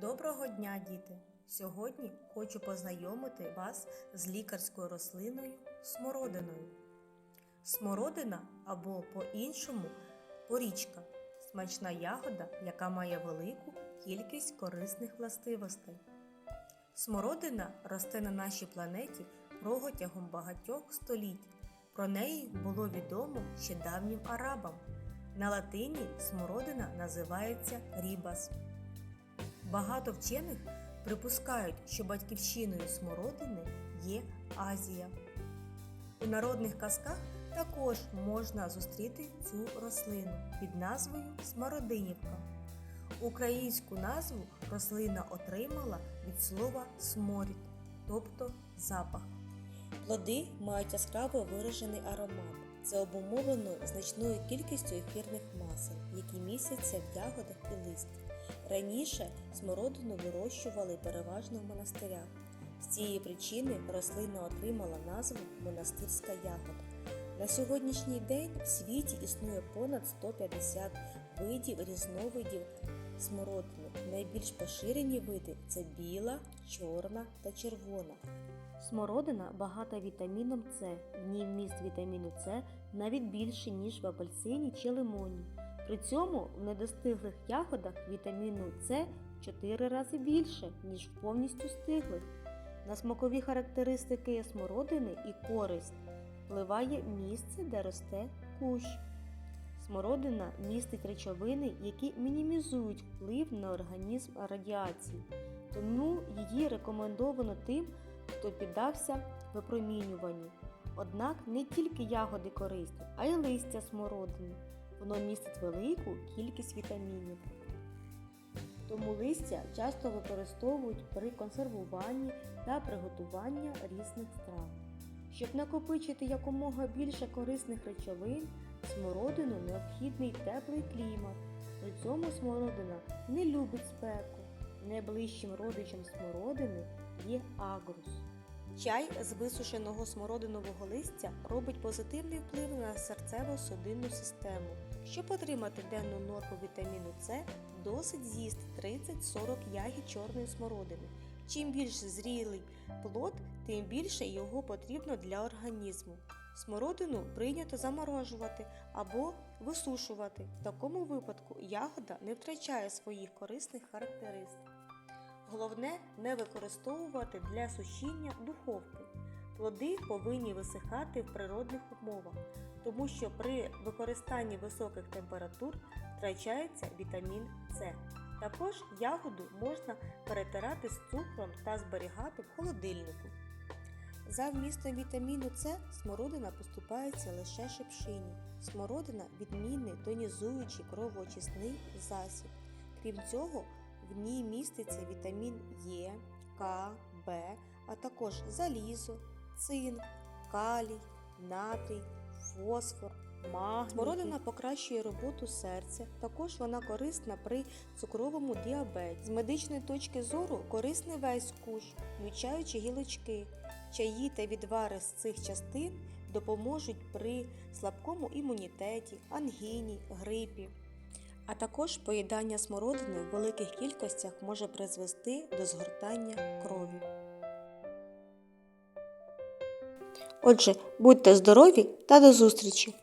Доброго дня, діти! Сьогодні хочу познайомити вас з лікарською рослиною смородиною. Смородина або по-іншому порічка смачна ягода, яка має велику кількість корисних властивостей. Смородина росте на нашій планеті протягом багатьох століть. Про неї було відомо ще давнім арабам. На латині смородина називається рібас. Багато вчених припускають, що батьківщиною смородини є Азія. У народних казках також можна зустріти цю рослину під назвою Смородинівка. Українську назву рослина отримала від слова сморід, тобто запах. Плоди мають яскраво виражений аромат. Це обумовлено значною кількістю ефірних масел, які містяться в ягодах і листі. Раніше смородину вирощували переважно в монастирях. З цієї причини рослина отримала назву монастирська ягода. На сьогоднішній день в світі існує понад 150 видів різновидів смородини. Найбільш поширені види це біла, чорна та червона. Смородина багата вітаміном С. В ній вміст вітаміну С навіть більше, ніж в апельсині чи лимоні. При цьому в недостиглих ягодах вітаміну С 4 рази більше, ніж в повністю стиглих. На смакові характеристики смородини і користь впливає місце, де росте кущ. Смородина містить речовини, які мінімізують вплив на організм радіації, тому її рекомендовано тим, хто піддався випромінюванню. Однак не тільки ягоди корисні, а й листя смородини. Воно містить велику кількість вітамінів. Тому листя часто використовують при консервуванні та приготуванні різних страв. Щоб накопичити якомога більше корисних речовин, смородину необхідний теплий клімат. При цьому смородина не любить спеку. Найближчим родичем смородини є агрус. Чай з висушеного смородинового листя робить позитивний вплив на серцево-судинну систему. Щоб отримати денну норму вітаміну С, досить з'їсти 30-40 ягід чорної смородини. Чим більш зрілий плод, тим більше його потрібно для організму. Смородину прийнято заморожувати або висушувати. В такому випадку ягода не втрачає своїх корисних характеристик. Головне не використовувати для сушіння духовки. Плоди повинні висихати в природних умовах, тому що при використанні високих температур втрачається вітамін С. Також ягоду можна перетирати з цукром та зберігати в холодильнику. За вмістом вітаміну С смородина поступається лише шипшині. Смородина відмінний тонізуючий кровоочисний засіб. Крім цього, в ній міститься вітамін Е, К, Б, а також залізо, цинк, калій, натрій, фосфор, магній. Смородина покращує роботу серця. Також вона корисна при цукровому діабеті. З медичної точки зору корисний весь кущ, включаючи гілочки. Чаї та відвари з цих частин допоможуть при слабкому імунітеті, ангіні, грипі. А також поїдання смородини в великих кількостях може призвести до згортання крові. Отже, будьте здорові та до зустрічі!